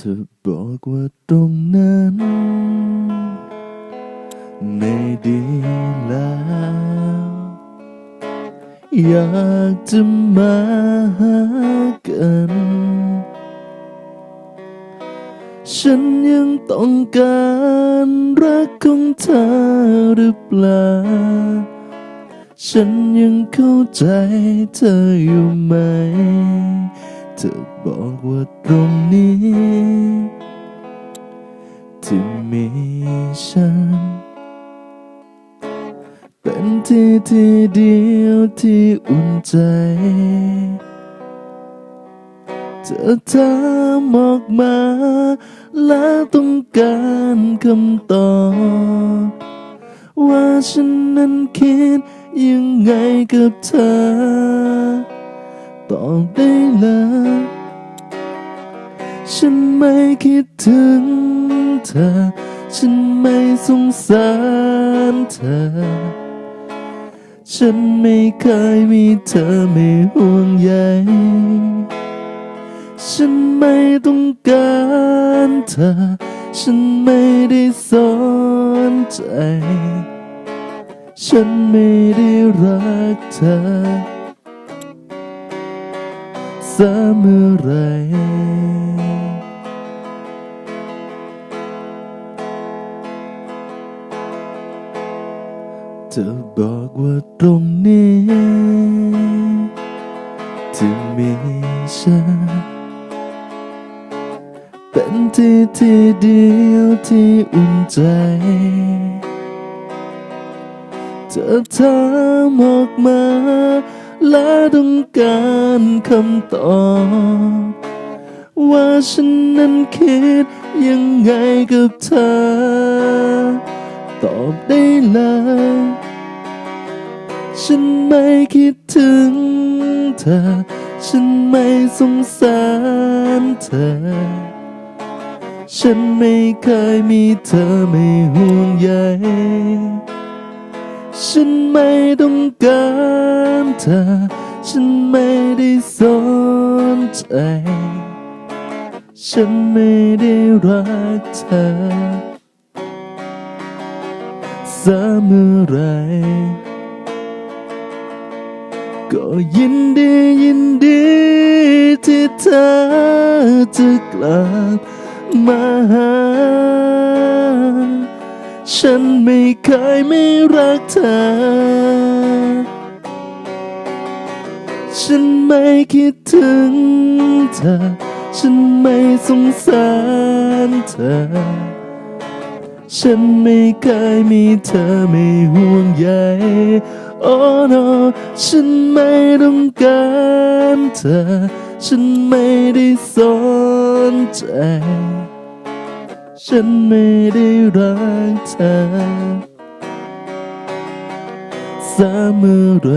ธอบอกว่าตรงนั้น ไม่ดีแล้ว อยากจะมาหากัน ฉันยังต้องการรักของเธอหรือเปล่า ฉันยังเข้าใจเธออยู่ไหม เธอบอกว่าตรงนี้ ที่มีฉัน เป็นที่ที่เดียวที่อุ่นใจ เธอถามออกมา และต้องการคำตอบว่าฉันนั้นคิดยังไงกับเธอ ตอบได้เลยฉันไม่คิดถึงเธอ ฉันไม่สงสารเธอ ฉันไม่เคยมีเธอไม่ห่วงใย ฉันไม่ต้องการเธอ ฉันไม่ได้สนใจ ฉันไม่ได้รักเธอ เสมอไรเธอบอกว่าตรงนี้ที่มีฉันเป็นที่ที่เดียวที่อุ่นใจเธอถามออกมา และต้องการคำตอบว่าฉันนั้นคิดยังไงกับเธอ ตอบได้เลย ฉันไม่คิดถึงเธอ ฉันไม่สงสารเธอ ฉันไม่เคยมีเธอไม่ห่วงใย ฉันไม่ต้องการเธอ ฉันไม่ได้สนใจ ฉันไม่ได้รักเธอเสมอไร ก็ยินดียินดีที่เธอจะกลับมาหา ฉันไม่เคยไม่รักเธอ ฉันไม่คิดถึงเธอ ฉันไม่สงสารเธอ ฉันไม่เคยมีเธอไม่ห่วงใยโอ้ no ฉันไม่ต้องการเธอ ฉันไม่ได้สนใจ ฉันไม่ได้รักเธอเสมอไร